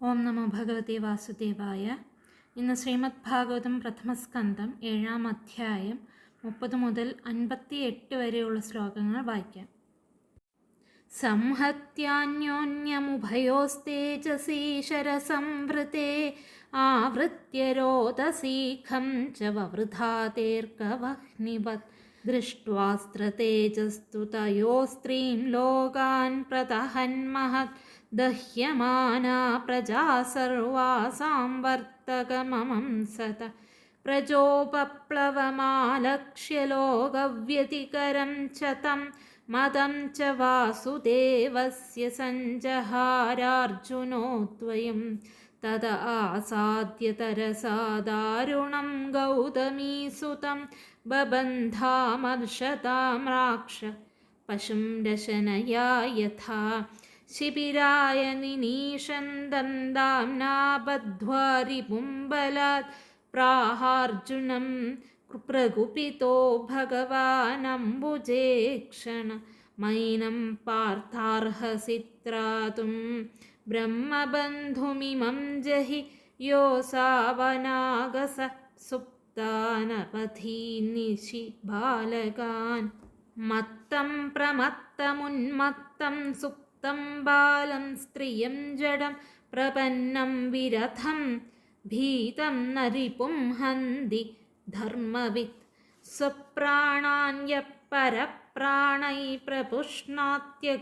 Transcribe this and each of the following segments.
ഓം നമോ ഭഗവതി വാസുദേവായ. ഇന്ന് ശ്രീമദ് ഭാഗവതം പ്രഥമസ്കന്ധം ഏഴാം അധ്യായം മുപ്പത് മുതൽ അൻപത്തി എട്ട് വരെയുള്ള ശ്ലോകങ്ങൾ വായിക്കാം. സംഹത്യാന്യോന്യമുഭയോസ്തേജസീ ശരസംവൃത്തെ ആവൃത്യ രോദസീഖം ച തയോസ്ത്രീം ലോകാൻ പ്രതഹന്മഹത് ദഹ്യമാനാ പ്രജാ സർവാസാം വർത്തകമംസത പ്രജോപപ്ലവമാലക്ഷ്യ ലോകവ്യതികരം ച തം മതം ച വാസുദേവസ്യ സഞ്ജഹാരാർജുനോദ്വയം തത ആസാദ്യ തരസാ ദാരുണം ഗൗതമീസുതം ബബന്ധാമർഷതാമ്രാക്ഷ പശും രശനയാ യഥാ शिबिराय निनीषन्दन्दाम्नाब्वरिपुम्बलात् प्राहार्जुनं कृप्रगुपितो भगवानम्बुजेक्षण मैनं पार्थार्हसित्रातुं ब्रह्मबन्धुमिमं जहि यो सावनागस योऽसावनागसुप्तानपथी निशिबालकान् मत्तं प्रमत्तमुन्मत्तं सुप् സുപ്തം ബാലം സ്ത്രിയം ജഡം പ്രപന്നം വിരഥം ഭീതം നരിപും ഹന്തി ധർമ്മവിത് സ്വപ്രാണാന്യ പരപ്രാണൈ പ്രപുഷ്ണാത്യഘൃണഖല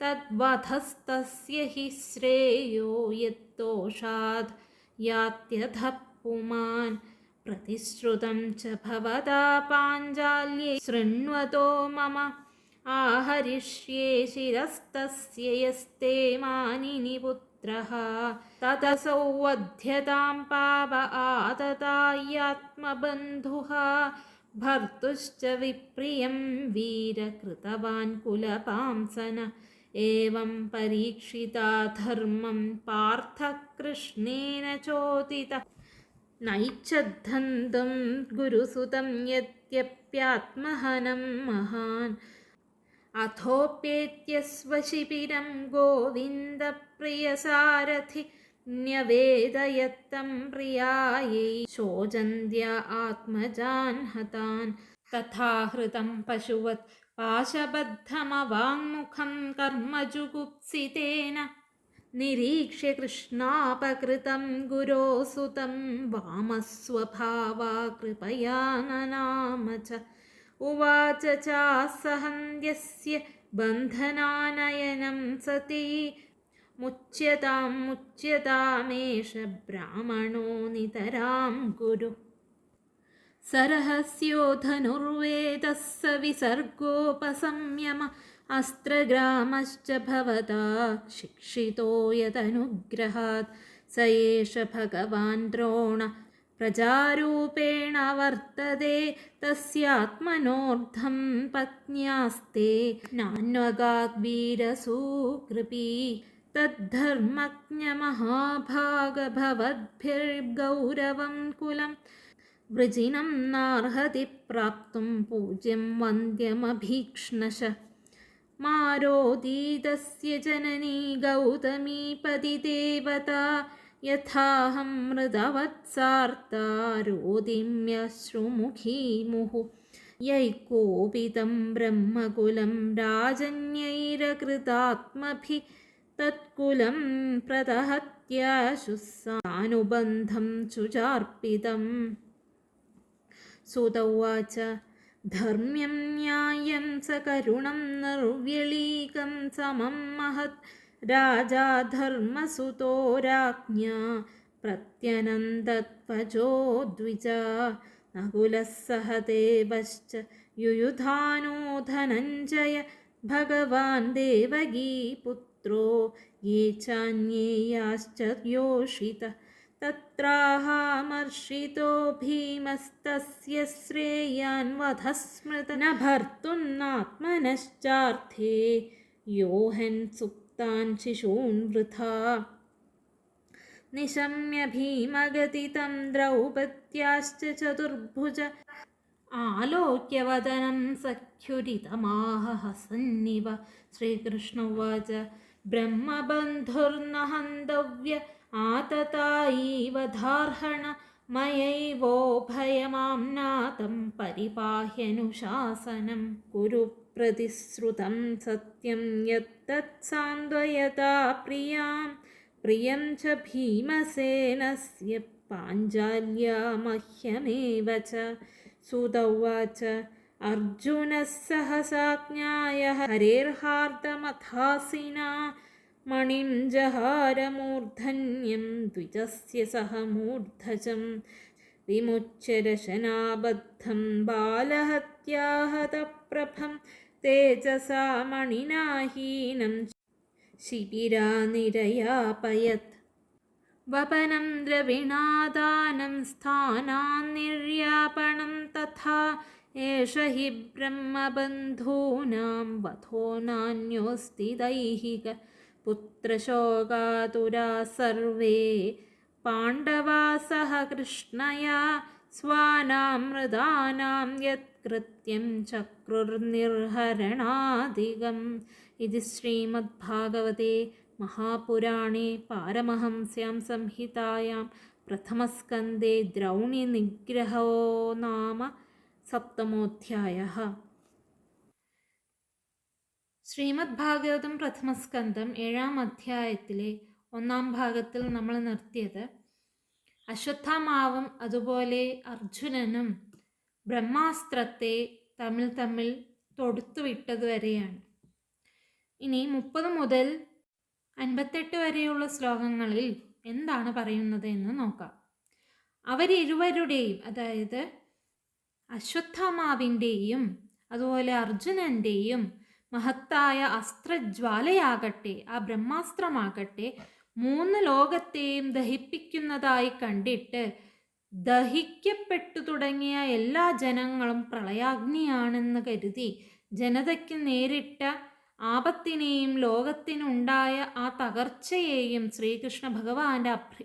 തദ്വധസ്തസ്യ ഹി ശ്രേയോ യത്തോഷാദ് യാത്യധ പുമാൻ പ്രതിശ്രുതം ച ഭവതാ പാഞ്ചാല്യേ ശൃണ്വതോ മമ आहरिष्ये शिरस्तस्य यस्ते मानिनि पुत्रः ततसौ वध्यतां पाप आतताय्यात्मबन्धुः भर्तुश्च विप्रियं वीरकृतवान् कुलपांसन एवं परीक्षिता धर्मं पार्थकृष्णेन चोदितः नैच्छद्धन्तं गुरुसुतं यद्यप्यात्महनं महान् അധോപ്യേത്യസ്വശിബിരം ഗോവിന്ദപ്രിയസാരഥി ന്യവേദയത്തം പ്രിയായൈ ശോചന്ത്യ ആത്മജാൻ ഹതാൻ തഥാഹൃതം പശുവത് പാശബദ്ധമവാങ്മുഖം കർമ്മജുഗുപ്സിതേന നിരീക്ഷ്യ കൃഷ്ണാപകൃതം ഗുരോസുതം വാമസ്വഭാവാ കൃപയാനനാമ ച ननाम च उवाच चासहन्यस्य बन्धनानयनं सती मुच्यतां मुच्यतामेष ब्राह्मणो नितरां गुरु सरहस्यो धनुर्वेदः स विसर्गोपसंयम अस्त्रग्रामश्च भवता शिक्षितो यदनुग्रहात् स एष भगवान् द्रोण प्रजारूपेण वर्तते तस्यात्मनोर्धं पत्न्यास्ते नान्वगाद्वीरसूकृपी तद्धर्मज्ञमहाभागभवद्भिर्गौरवं कुलं वृजिनं नार्हति प्राप्तुं पूज्यं वन्द्यमभीक्ष्णश मारोदीतस्य जननी गौतमीपति देवता യഥാഹം മൃതവത്സാർത്താരോദിമ്യശ്രുമുഖീ മുഹു യൈക്കോപിതം ബ്രഹ്മകുലം രാജന്യൈരകൃതാത്മഭി തത്കുലം പ്രതഹത്യാശുസാനുബന്ധം ചുചാർപ്പിതം സുതൗവാച ധർമ്മ്യം ന്യായം സകരുണം നിർവ്യളീകം സമം മഹത് करुणं निर्व्यलीकं समं महत् राजा धर्मसुतो राज्ञा प्रत्यनन्दत्वजो द्विजा नकुलः सह देवश्च युयुधानो धनञ्जय भगवान् देवगीपुत्रो ये चान्येयाश्च योषितः तत्राहामर्षितो भीमस्तस्य श्रेयान् वधः स्मृत न भर्तुन्नात्मनश्चार्थे योहन् तान् शिशून् वृथा निशम्य भीमगतितं द्रौपद्याश्च चतुर्भुज आलोक्यवदनं सख्युरितमाहः सन्निव श्रीकृष्ण उवाच ब्रह्मबन्धुर्नहन्तव्य आततायीव धार्हण मयैवोभयमाम्नातं परिपाह्यनुशासनं कुरु प्रतिश्रुतं सत्यं यत् तत्सान्द्वयता प्रियां प्रियं च भीमसेनस्य पाञ्चाल्या मह्यमेव च सुतौवाच अर्जुनः सहसाज्ञाय हरेर्हार्दमथासिना मणिं जहारमूर्धन्यं द्विजस्य सह मूर्धजं विमुच्यरशनाबद्धं बालहत्याहतप्रभं തേജസാ മണിനാഹീനം. ശിബിരാനിരയാപയത് വപനം ദ്രവിണാദാനം സ്ഥാനാന്നിര്യാപണം തഥാ ഏഷ ഹി ബ്രഹ്മബന്ധൂനാം വധോ നാന്യോസ്തി ദൈഹിക. പുത്രശോകാതുരാ സർവേ. പാണ്ഡവാ സഹ കൃഷ്ണയാ स्वानां मृदानां यत्कृत्यं चक्रुर्निर्हरणादिकम् इति श्रीमद्भागवते महापुराणे पारमहंस्यां संहितायां प्रथमस्कन्दे द्रौणिनिग्रहो नाम സപ്തമോധ്യായ ശ്രീമദ് ഭാഗവതം പ്രഥമസ്കന്ധം ഏഴാം അധ്യായത്തിലെ ഒന്നാം ഭാഗത്തിൽ നമ്മൾ നിർത്തിയത് അശ്വത്ഥാമാവും അതുപോലെ അർജുനനും ബ്രഹ്മാസ്ത്രത്തെ തമ്മിൽ തമ്മിൽ തൊടുത്തു വിട്ടതുവരെയാണ്. ഇനി മുപ്പത് മുതൽ അൻപത്തെട്ട് വരെയുള്ള ശ്ലോകങ്ങളിൽ എന്താണ് പറയുന്നത് എന്ന് നോക്കാം. അവരിരുവരുടെയും അതായത് അശ്വത്ഥാമാവിന്റെയും അതുപോലെ അർജുനന്റെയും മഹത്തായ അസ്ത്രജ്വാലയാകട്ടെ ആ ബ്രഹ്മാസ്ത്രമാകട്ടെ മൂന്ന് ലോകത്തെയും ദഹിപ്പിക്കുന്നതായി കണ്ടിട്ട് ദഹിക്കപ്പെട്ടു തുടങ്ങിയ എല്ലാ ജനങ്ങളും പ്രളയാഗ്നിയാണെന്ന് കരുതി ജനതയ്ക്ക് നേരിട്ട ആപത്തിനെയും ലോകത്തിനുണ്ടായ ആ തകർച്ചയെയും ശ്രീകൃഷ്ണ ഭഗവാന്റെ അഭി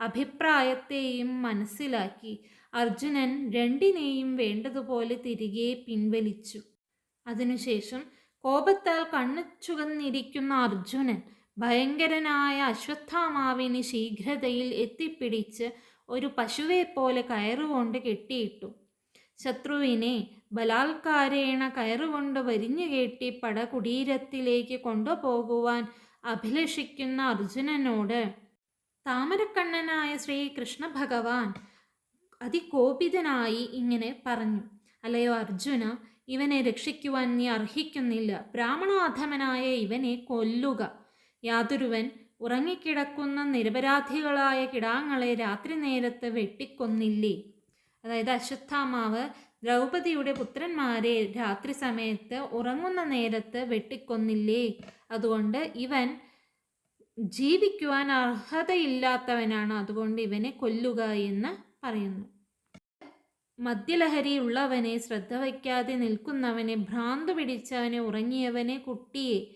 അഭിപ്രായത്തെയും മനസ്സിലാക്കി അർജുനൻ രണ്ടിനെയും വേണ്ടതുപോലെ തിരികെ പിൻവലിച്ചു. അതിനുശേഷം കോപത്താൽ കണ്ണു ചുവന്നിരിക്കുന്ന അർജുനൻ ഭയങ്കരനായ അശ്വത്ഥാമാവിന് ശീഘ്രതയിൽ എത്തിപ്പിടിച്ച് ഒരു പശുവെ പോലെ കയറുകൊണ്ട് കെട്ടിയിട്ടു. ശത്രുവിനെ ബലാത്കാരേണ കയറുകൊണ്ട് വരിഞ്ഞു കെട്ടി പടകുടീരത്തിലേക്ക് കൊണ്ടുപോകുവാൻ അഭിലഷിക്കുന്ന അർജുനനോട് താമരക്കണ്ണനായ ശ്രീകൃഷ്ണ ഭഗവാൻ അതികോപിതനായി ഇങ്ങനെ പറഞ്ഞു. അല്ലയോ അർജുന ഇവനെ രക്ഷിക്കുവാൻ നീ അർഹിക്കുന്നില്ല. ബ്രാഹ്മണാധമനായ ഇവനെ കൊല്ലുക. യാതൊരുവൻ ഉറങ്ങിക്കിടക്കുന്ന നിരപരാധികളായ കിടാങ്ങളെ രാത്രി നേരത്ത് വെട്ടിക്കൊന്നില്ലേ? അതായത് അശ്വത്ഥാമാവ് ദ്രൗപദിയുടെ പുത്രന്മാരെ രാത്രി സമയത്ത് ഉറങ്ങുന്ന നേരത്ത് വെട്ടിക്കൊന്നില്ലേ? അതുകൊണ്ട് ഇവൻ ജീവിക്കുവാൻ അർഹതയില്ലാത്തവനാണ്. അതുകൊണ്ട് ഇവനെ കൊല്ലുക എന്ന് പറയുന്നു. മദ്യലഹരിയുള്ളവനെ ശ്രദ്ധ വയ്ക്കാതെ നിൽക്കുന്നവനെ ഭ്രാന്ത് പിടിച്ചവനെ ഉറങ്ങിയവനെ കുട്ടിയെ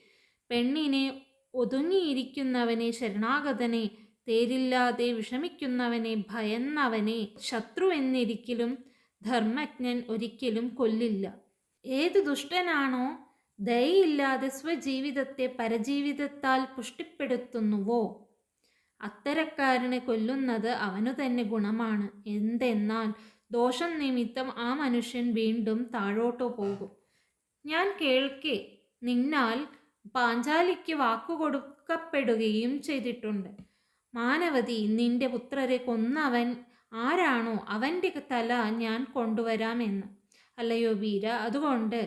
പെണ്ണിനെ ഒതുങ്ങിയിരിക്കുന്നവനെ ശരണാഗതനെ തേരില്ലാതെ വിഷമിക്കുന്നവനെ ഭയന്നവനെ ശത്രു എന്നിരിക്കലും ധർമ്മജ്ഞൻ ഒരിക്കലും കൊല്ലില്ല. ഏത് ദുഷ്ടനാണോ ദയയില്ലാതെ സ്വജീവിതത്തെ പരജീവിതത്താൽ പുഷ്ടിപ്പെടുത്തുന്നുവോ? അത്തരക്കാരനെ കൊല്ലുന്നത് അവനു തന്നെ ഗുണമാണ്. എന്തെന്നാൽ ദോഷം നിമിത്തം ആ മനുഷ്യൻ വീണ്ടും താഴോട്ടു പോകും. ഞാൻ കേൾക്കെ നിന്നാൽ പാഞ്ചാലിക്ക് വാക്കുകൊടുക്കപ്പെടുകയും ചെയ്തിട്ടുണ്ട്. മാനവതി നിന്റെ പുത്രരെ കൊന്നവൻ ആരാണോ അവന്റെ തല ഞാൻ കൊണ്ടുവരാമെന്ന് അല്ലയോ വീര അതുകൊണ്ട്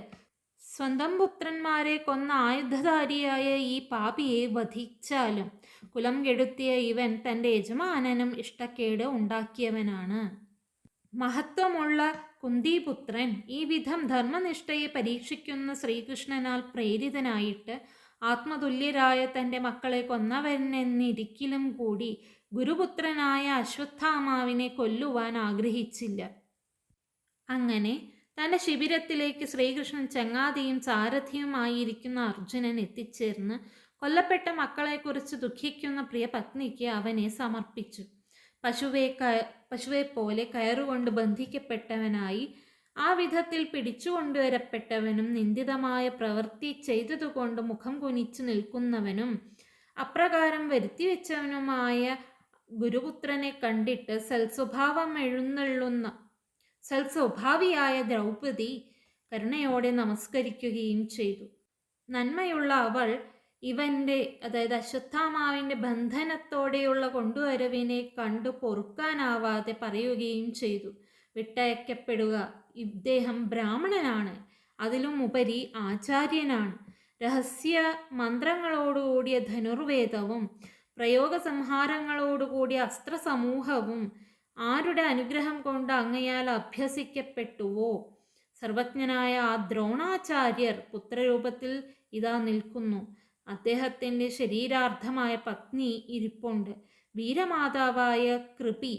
സ്വന്തം പുത്രന്മാരെ കൊന്ന ആയുധധാരിയായ ഈ പാപിയെ വധിച്ചാലും കുലം കെടുത്തിയ ഇവൻ തന്റെ യജമാനനും ഇഷ്ടക്കേട് ഉണ്ടാക്കിയവനാണ്. മഹത്വമുള്ള കുന്തിപുത്രൻ ഈ വിധം ധർമ്മനിഷ്ഠയെ പരീക്ഷിക്കുന്ന ശ്രീകൃഷ്ണനാൽ പ്രേരിതനായിട്ട് ആത്മതുല്യരായ തന്റെ മക്കളെ കൊന്നവനെന്നിരിക്കലും കൂടി ഗുരുപുത്രനായ അശ്വത്ഥാമാവിനെ കൊല്ലുവാൻ ആഗ്രഹിച്ചില്ല. അങ്ങനെ തന്റെ ശിബിരത്തിലേക്ക് ശ്രീകൃഷ്ണൻ ചങ്ങാതിയും സാരഥിയുമായിരിക്കുന്ന അർജുനൻ എത്തിച്ചേർന്ന് കൊല്ലപ്പെട്ട മക്കളെക്കുറിച്ച് ദുഃഖിക്കുന്ന പ്രിയ പത്നിക്ക് അവനെ സമർപ്പിച്ചു. പശുവെ പശുവെ പോലെ കയറുകൊണ്ട് ബന്ധിക്കപ്പെട്ടവനായി ആ വിധത്തിൽ പിടിച്ചുകൊണ്ടുവരപ്പെട്ടവനും നിന്ദിതമായ പ്രവൃത്തി ചെയ്തതുകൊണ്ട് മുഖം കുനിച്ചു നിൽക്കുന്നവനും അപ്രകാരം വരുത്തിവെച്ചവനുമായ ഗുരുപുത്രനെ കണ്ടിട്ട് സൽസ്വഭാവം എഴുന്നള്ളുന്ന സൽസ്വഭാവിയായ ദ്രൗപദി കരുണയോടെ നമസ്കരിക്കുകയും ചെയ്തു. നന്മയുള്ള അവൾ ഇവന്റെ അതായത് അശ്വത്ഥാമാവിന്റെ ബന്ധനത്തോടെയുള്ള കൊണ്ടുവരവിനെ കണ്ടു പൊറുക്കാനാവാതെ പറയുകയും ചെയ്തു. വിട്ടയക്കപ്പെടുക. ഇദ്ദേഹം ബ്രാഹ്മണനാണ്. അതിലും ഉപരി ആചാര്യനാണ്. രഹസ്യ മന്ത്രങ്ങളോടുകൂടിയ ധനുർവേദവും പ്രയോഗസംഹാരങ്ങളോടുകൂടിയ അസ്ത്രസമൂഹവും ആരുടെ അനുഗ്രഹം കൊണ്ട് അങ്ങയാൽ അഭ്യസിക്കപ്പെട്ടുവോ? സർവജ്ഞനായ ആ ദ്രോണാചാര്യർ പുത്രരൂപത്തിൽ ഇതാ നിൽക്കുന്നു. അദ്ദേഹത്തിന്റെ ശരീരാർത്ഥമായ പത്നി ഇരിപ്പുണ്ട്. വീരമാതാവായ കൃപി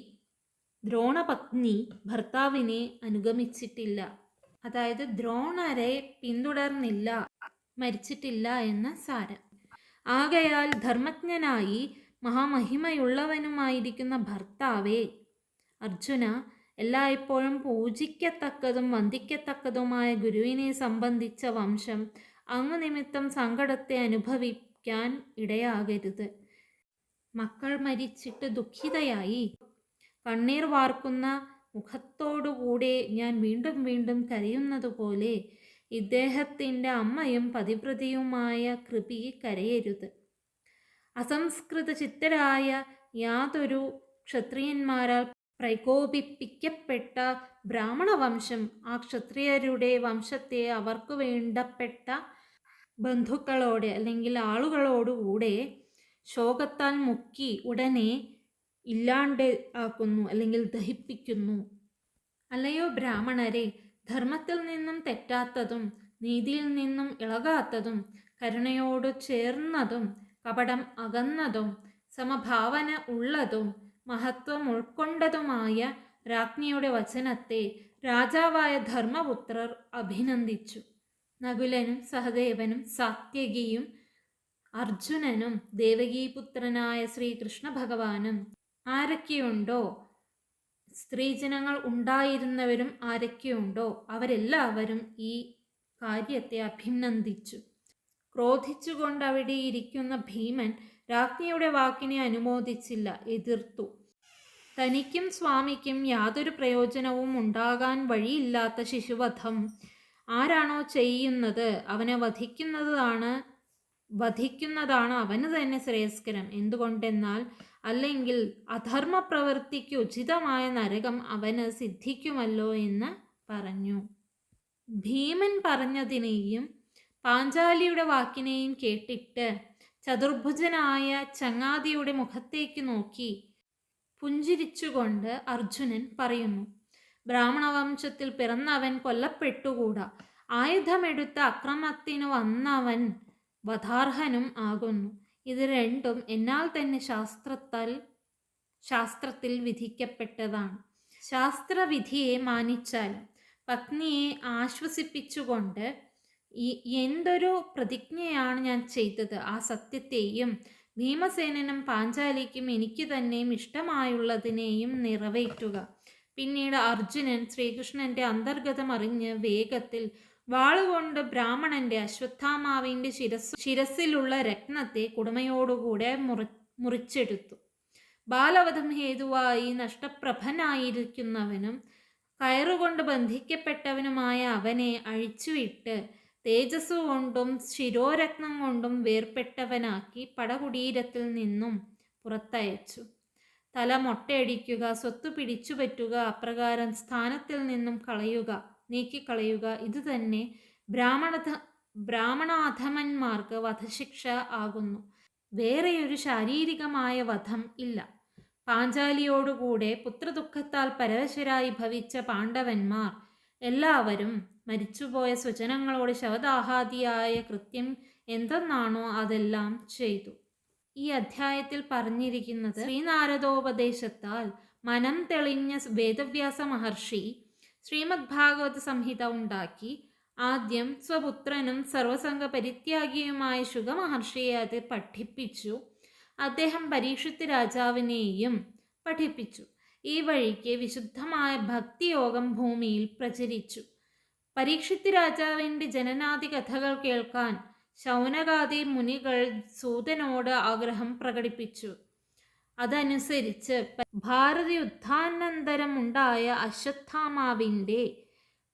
ദ്രോണപത്നി ഭർത്താവിനെ അനുഗമിച്ചിട്ടില്ല. അതായത് ദ്രോണരെ പിന്തുടർന്നില്ല മരിച്ചിട്ടില്ല എന്ന സാരം. ആകയാൽ ധർമ്മജ്ഞനായി മഹാമഹിമയുള്ളവനുമായിരിക്കുന്ന ഭർത്താവേ അർജുന എല്ലായ്പ്പോഴും പൂജിക്കത്തക്കതും വന്ദിക്കത്തക്കതുമായ ഗുരുവിനെ സംബന്ധിച്ച വംശം അങ്ങ് നിമിത്തം സങ്കടത്തെ അനുഭവിക്കാൻ ഇടയാകരുത്. മക്കൾ മരിച്ചിട്ട് ദുഃഖിതയായി. കണ്ണീർ വാർക്കുന്ന മുഖത്തോടുകൂടെ ഞാൻ വീണ്ടും വീണ്ടും കരയുന്നതുപോലെ ഇദ്ദേഹത്തിന്റെ അമ്മയും പതിവ്രതയുമായ കൃപി കരയരുത്. അസംസ്കൃത ചിത്തരായ യാതൊരു ക്ഷത്രിയന്മാരാൽ പ്രകോപിപ്പിക്കപ്പെട്ട ബ്രാഹ്മണ വംശം ആ ക്ഷത്രിയരുടെ വംശത്തെ അവർക്ക് വേണ്ടപ്പെട്ട ബന്ധുക്കളോട് അല്ലെങ്കിൽ ആളുകളോടുകൂടെ ശോകത്താൽ മുക്കി ഉടനെ ഇല്ലാണ്ട് ആക്കുന്നു അല്ലെങ്കിൽ ദഹിപ്പിക്കുന്നു. അല്ലയോ ബ്രാഹ്മണരെ ധർമ്മത്തിൽ നിന്നും തെറ്റാത്തതും നീതിയിൽ നിന്നും ഇളകാത്തതും കരുണയോട് ചേർന്നതും കപടം അകന്നതും സമഭാവന ഉള്ളതും മഹത്വം ഉൾക്കൊണ്ടതുമായ രാജ്ഞിയുടെ വചനത്തെ രാജാവായ ധർമ്മപുത്രർ അഭിനന്ദിച്ചു. നകുലനും സഹദേവനും സാത്യകിയും അർജുനനും ദേവകീപുത്രനായ ശ്രീകൃഷ്ണ ഭഗവാനും ആരൊക്കെയുണ്ടോ? സ്ത്രീജനങ്ങൾ ഉണ്ടായിരുന്നവരും ആരൊക്കെയുണ്ടോ? അവരെല്ലാവരും ഈ കാര്യത്തെ അഭിനന്ദിച്ചു. ക്രോധിച്ചുകൊണ്ട് അവിടെ ഇരിക്കുന്ന ഭീമൻ രാജ്ഞിയുടെ വാക്കിനെ അനുമോദിച്ചില്ല എതിർത്തു. തനിക്കും സ്വാമിക്കും യാതൊരു പ്രയോജനവും ഉണ്ടാകാൻ വഴിയില്ലാത്ത ശിശുവധം. ആരാണോ ചെയ്യുന്നത്? അവനെ വധിക്കുന്നതാണ് വധിക്കുന്നതാണ് അവന് തന്നെ ശ്രേയസ്കരം. എന്തുകൊണ്ടെന്നാൽ അല്ലെങ്കിൽ അധർമ്മ പ്രവൃത്തിക്ക് ഉചിതമായ നരകം അവന് സിദ്ധിക്കുമല്ലോ എന്ന് പറഞ്ഞു. ഭീമൻ പറഞ്ഞതിനെയും പാഞ്ചാലിയുടെ വാക്കിനെയും കേട്ടിട്ട് ചതുർഭുജനായ ചങ്ങാതിയുടെ മുഖത്തേക്ക് നോക്കി പുഞ്ചിരിച്ചുകൊണ്ട് അർജുനൻ പറയുന്നു ബ്രാഹ്മണവംശത്തിൽ പിറന്നവൻ കൊല്ലപ്പെട്ടുകൂടാ. ആയുധമെടുത്ത അക്രമത്തിന് വന്നവൻ വധാർഹനും ആകുന്നു. ഇത് രണ്ടും എന്നാൽ തന്നെ ശാസ്ത്രത്താൽ ശാസ്ത്രത്തിൽ വിധിക്കപ്പെട്ടതാണ്. ശാസ്ത്രവിധിയെ മാനിച്ചാലും പത്നിയെ ആശ്വസിപ്പിച്ചുകൊണ്ട് ഈ എന്തൊരു പ്രതിജ്ഞയാണ് ഞാൻ ചെയ്തത്? ആ സത്യത്തെയും ഭീമസേനനും പാഞ്ചാലിക്കും എനിക്ക് തന്നെയും ഇഷ്ടമായുള്ളതിനെയും നിറവേറ്റുക. പിന്നീട് അർജുനൻ ശ്രീകൃഷ്ണന്റെ അന്തർഗതം അറിഞ്ഞ് വേഗത്തിൽ വാളുകൊണ്ട് ബ്രാഹ്മണന്റെ അശ്വത്ഥാമാവിന്റെ ശിരസ് ശിരസിലുള്ള രത്നത്തെ കുടുമയോടുകൂടെ മുറി മുറിച്ചെടുത്തു. ബാലവധം ഹേതുവായി നഷ്ടപ്രഭനായിരിക്കുന്നവനും കയറുകൊണ്ട് ബന്ധിക്കപ്പെട്ടവനുമായ അവനെ അഴിച്ചുവിട്ട് തേജസ് കൊണ്ടും ശിരോരത്നം കൊണ്ടും വേർപെട്ടവനാക്കി പടകുടീരത്തിൽ നിന്നും പുറത്തയച്ചു. തല മൊട്ടയടിക്കുക സ്വത്ത് പിടിച്ചുപറ്റുക അപ്രകാരം സ്ഥാനത്തിൽ നിന്നും കളയുക നീക്കിക്കളയുക ഇതുതന്നെ ബ്രാഹ്മണ ബ്രാഹ്മണാധമന്മാർക്ക് വധശിക്ഷ ആകുന്നു. വേറെയൊരു ശാരീരികമായ വധം ഇല്ല. പാഞ്ചാലിയോടുകൂടെ പുത്രദുഃഖത്താൽ പരവശരായി ഭവിച്ച പാണ്ഡവന്മാർ എല്ലാവരും മരിച്ചുപോയ സ്വജനങ്ങളോട് ശവദാഹാദിയായ കൃത്യം എന്തെന്നാണോ അതെല്ലാം ചെയ്തു. ഈ അധ്യായത്തിൽ പറഞ്ഞിരിക്കുന്നത് ശ്രീനാരദോപദേശത്താൽ മനം തെളിഞ്ഞ വേദവ്യാസ മഹർഷി ശ്രീമദ് ഭാഗവത സംഹിത ഉണ്ടാക്കി. ആദ്യം സ്വപുത്രനും സർവസംഘ പരിത്യാഗിയുമായ ശുഗ മഹർഷിയെ അത് പഠിപ്പിച്ചു. അദ്ദേഹം പരീക്ഷത്ത് രാജാവിനെയും പഠിപ്പിച്ചു. ഈ വഴിക്ക് വിശുദ്ധമായ ഭക്തിയോഗം ഭൂമിയിൽ പ്രചരിച്ചു. പരീക്ഷിത്ത് രാജാവിന്റെ ജനനാദി കഥകൾ കേൾക്കാൻ ശൗനകാദി മുനികൾ സൂതനോട് ആഗ്രഹം പ്രകടിപ്പിച്ചു. അതനുസരിച്ച് ഭാരത യുദ്ധാനന്തരം ഉണ്ടായ അശ്വത്ഥാമാവിന്റെ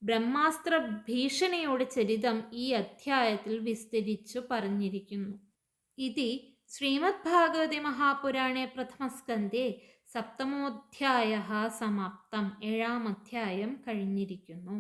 ബ്രഹ്മാസ്ത്ര ഭീഷണിയുടെ ചരിതം ഈ അധ്യായത്തിൽ വിസ്തരിച്ചു പറഞ്ഞിരിക്കുന്നു. ഇതി ശ്രീമദ് ഭാഗവതി മഹാപുരാണേ പ്രഥമസ്കന്ധേ സപ്തമോധ്യായ സമാപ്തം ഏഴാം അധ്യായം കഴിഞ്ഞിരിക്കുന്നു.